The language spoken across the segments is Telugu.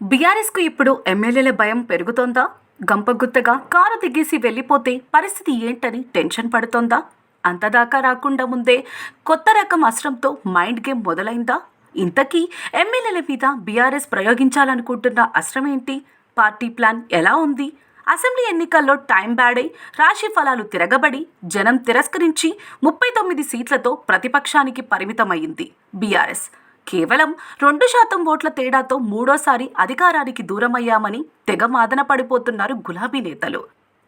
బీఆర్ఎస్కు ఇప్పుడు ఎమ్మెల్యేల భయం పెరుగుతోందా? గంపగుత్తగా కారు దిగేసి వెళ్ళిపోతే పరిస్థితి ఏంటని టెన్షన్ పడుతోందా? అంతదాకా రాకుండా ముందే కొత్త రకం అస్త్రంతో మైండ్ గేమ్ మొదలైందా? ఇంతకీ ఎమ్మెల్యేల మీద బీఆర్ఎస్ ప్రయోగించాలనుకుంటున్న అస్త్రం ఏంటి? పార్టీ ప్లాన్ ఎలా ఉంది? అసెంబ్లీ ఎన్నికల్లో టైం బ్యాడై రాశి ఫలాలు తిరగబడి జనం తిరస్కరించి ముప్పై తొమ్మిది సీట్లతో ప్రతిపక్షానికి పరిమితమైంది బీఆర్ఎస్. కేవలం రెండు శాతం ఓట్ల తేడాతో మూడోసారి అధికారానికి దూరమయ్యామని తెగ మాదన పడిపోతున్నారు గులాబీ నేతలు.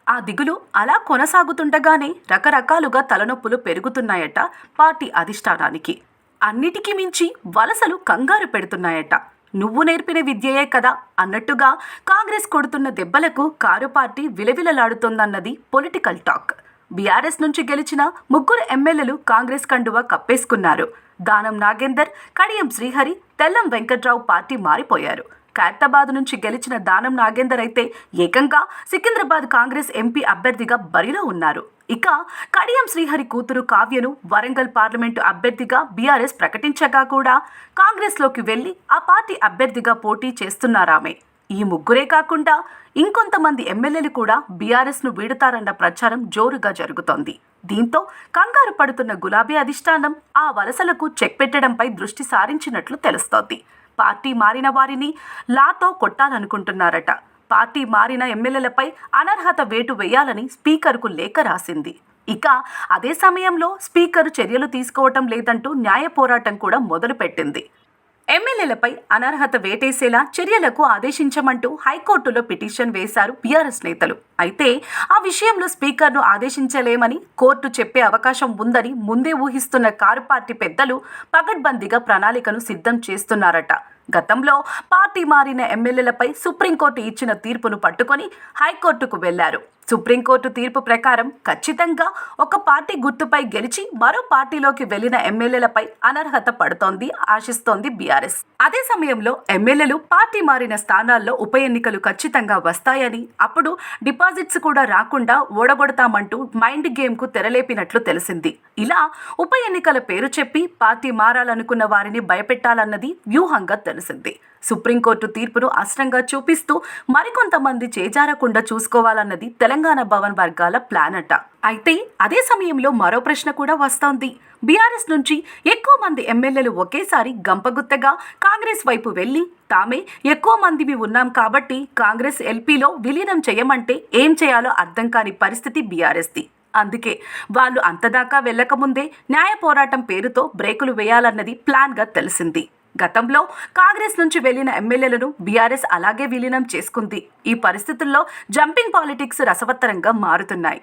ఆ దిగులు అలా కొనసాగుతుండగానే రకరకాలుగా తలనొప్పులు పెరుగుతున్నాయట పార్టీ అధిష్టానానికి. అన్నిటికీ మించి వలసలు కంగారు పెడుతున్నాయట. నువ్వు నేర్పిన విద్యయే కదా అన్నట్టుగా కాంగ్రెస్ కొడుతున్న దెబ్బలకు కారు పార్టీ విలవిలలాడుతోందన్నది పొలిటికల్ టాక్. బీఆర్ఎస్ నుంచి గెలిచిన ముగ్గురు ఎమ్మెల్యేలు కాంగ్రెస్ కండువా కప్పేసుకున్నారు. దానం నాగేందర్ కడియం శ్రీహరి తెల్లం వెంకట్రావు పార్టీ మారిపోయారు. ఖైరతాబాద్ నుంచి గెలిచిన దానం నాగేందర్ అయితే ఏకంగా సికింద్రాబాద్ కాంగ్రెస్ ఎంపీ అభ్యర్థిగా బరిలో ఉన్నారు. ఇక కడియం శ్రీహరి కూతురు కావ్యను వరంగల్ పార్లమెంటు అభ్యర్థిగా బీఆర్ఎస్ ప్రకటించగా కూడా కాంగ్రెస్లోకి వెళ్ళి ఆ పార్టీ అభ్యర్థిగా పోటీ చేస్తున్నారామె. ఈ ముగ్గురే కాకుండా ఇంకొంతమంది ఎమ్మెల్యేలు కూడా బీఆర్ఎస్ను వీడుతారన్న ప్రచారం జోరుగా జరుగుతోంది. దీంతో కంగారు పడుతున్న గులాబీ అధిష్టానం ఆ వలసలకు చెక్ పెట్టడంపై దృష్టి సారించినట్లు తెలుస్తోంది. పార్టీ మారిన వారిని లాతో కొట్టాలనుకుంటున్నారట. పార్టీ మారిన ఎమ్మెల్యేలపై అనర్హత వేటు వేయాలని స్పీకర్కు లేఖ రాసింది. ఇక అదే సమయంలో స్పీకర్ చర్యలు తీసుకోవటం లేదంటూ న్యాయ పోరాటం కూడా మొదలుపెట్టింది. ఎమ్మెల్యేలపై అనర్హత వేటేసేలా చర్యలకు ఆదేశించమంటూ హైకోర్టులో పిటిషన్ వేశారు బీఆర్ఎస్ నేతలు. అయితే ఆ విషయంలో స్పీకర్ను ఆదేశించలేమని కోర్టు చెప్పే అవకాశం ఉందని ముందే ఊహిస్తున్న కారు పార్టీ పెద్దలు పగడ్బందీగా ప్రణాళికను సిద్ధం చేస్తున్నారట. గతంలో పార్టీ మారిన ఎమ్మెల్యేలపై సుప్రీంకోర్టు ఇచ్చిన తీర్పును పట్టుకొని హైకోర్టుకు వెళ్ళారు. సుప్రీంకోర్టు తీర్పు ప్రకారం ఖచ్చితంగా ఒక పార్టీ గుర్తుపై గెలిచి మరో పార్టీలోకి వెళ్ళిన ఎమ్మెల్యేలపై అనర్హత పడుతోంది ఆశిస్తోంది బీఆర్ఎస్. అదే సమయంలో ఎమ్మెల్యేలు పార్టీ మారిన స్థానాల్లో ఉప ఎన్నికలు ఖచ్చితంగా వస్తాయని అప్పుడు డిపాజిట్స్ కూడా రాకుండా ఓడగొడతామంటూ మైండ్ గేమ్కు తెరలేపినట్లు తెలిసింది. ఇలా ఉప ఎన్నికల పేరు చెప్పి పార్టీ మారాలనుకున్న వారిని భయపెట్టాలన్నది వ్యూహంగా తెలిసింది. సుప్రీంకోర్టు తీర్పును అస్త్రంగా చూపిస్తూ మరికొంతమంది చేజారకుండా చూసుకోవాలన్నది తెలంగాణ తెలంగాణ భవన్ వర్గాల ప్లాన్ అట. అయితే అదే సమయంలో మరో ప్రశ్న కూడా వస్తోంది. బీఆర్ఎస్ నుంచి ఎక్కువ మంది ఎమ్మెల్యేలు ఒకేసారి గంపగుత్తగా కాంగ్రెస్ వైపు వెళ్ళి తామే ఎక్కువ మందివి ఉన్నాం కాబట్టి కాంగ్రెస్ ఎల్పీలో విలీనం చేయమంటే ఏం చేయాలో అర్థం కాని పరిస్థితి బీఆర్ఎస్ది. అందుకే వాళ్ళు అంతదాకా వెళ్ళకముందే న్యాయ పోరాటం పేరుతో బ్రేకులు వేయాలన్నది ప్లాన్గా తెలిసింది. గతంలో కాంగ్రెస్ నుంచి వెళ్ళిన ఎమ్మెల్యేలను బీఆర్ఎస్ అలాగే విలీనం చేసుకుంది. ఈ పరిస్థితుల్లో జంపింగ్ పాలిటిక్స్ రసవత్తరంగా మారుతున్నాయి.